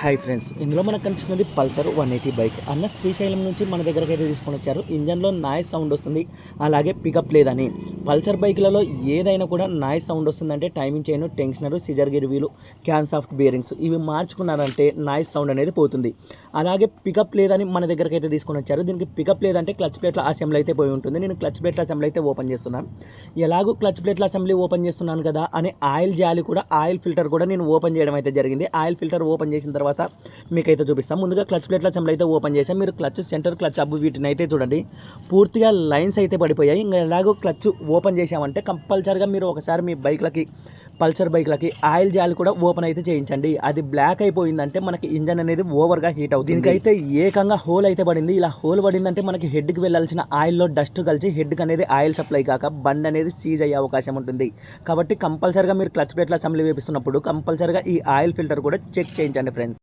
Hi friends ఇందులో మనకు కనిపిస్తున్నది పల్సర్ వన్ ఎయిటీ బైక్ అన్న శ్రీశైలం నుంచి మన దగ్గరకు అయితే తీసుకొని వచ్చారు. ఇంజన్లో నాయిస్ సౌండ్ వస్తుంది. అలాగే పికప్ లేదని. పల్సర్ బైక్లలో ఏదైనా కూడా నాయిస్ సౌండ్ వస్తుందంటే timing chain tensioner scissor gear wheel cam shaft bearings ఇవి మార్చుకున్నారంటే నాయిస్ సౌండ్ అనేది పోతుంది. అలాగే పికప్ లేదని మన దగ్గరకు అయితే తీసుకొని వచ్చారు. దీనికి పికప్ లేదంటే క్లచ్ ప్లేట్ల అసెంబ్లీ అయితే పోయి ఉంటుంది. నేను క్లచ్ ప్లేట్ల అసెంబ్లీ అయితే ఓపెన్ చేస్తున్నాను. ఎలాగో క్లచ్ ప్లేట్ల అసెంబ్లీ ఓపెన్ చేస్తున్నాను కదా అని ఆయిల్ జాలి కూడా ఆయిల్ ఫిల్టర్ కూడా నేను ఓపెన్ చేయడం అయితే జరిగింది. ఆయిల్ ఫిల్టర్ ఓపెన్ చేసిన తర్వాత తర్వాత మీకైతే చూపిస్తాం. ముందుగా క్లచ్ ప్లేట్ల అసెంబ్లీ అయితే ఓపెన్ చేసాం మీరు క్లచ్ సెంటర్ క్లచ్ అబ్బు వీటిని అయితే చూడండి. పూర్తిగా లైన్స్ అయితే పడిపోయాయి. ఇంకా ఎలాగో క్లచ్ ఓపెన్ చేసామంటే కంపల్సరిగా మీరు ఒకసారి మీ బైక్లకి పల్సర్ బైక్లకి ఆయిల్ జాలి కూడా ఓపెన్ అయితే చేయించండి. అది బ్లాక్ అయిపోయిందంటే మనకి ఇంజన్ అనేది ఓవర్గా హీట్ అవుతుంది. దీనికైతే ఏకంగా హోల్ అయితే పడింది. ఇలా హోల్ పడిందంటే మనకి హెడ్కి వెళ్ళాల్సిన ఆయిల్లో డస్ట్ కలిసి హెడ్కి అనేది ఆయిల్ సప్లై కాక బండ్ అనేది సీజ్ అయ్యే అవకాశం ఉంటుంది. కాబట్టి కంపల్సరిగా మీరు క్లచ్ ప్లేట్ల అసెంబ్లీ వేపిస్తున్నప్పుడు కంపల్సరిగా ఈ ఆయిల్ ఫిల్టర్ కూడా చెక్ చేయించండి ఫ్రెండ్స్.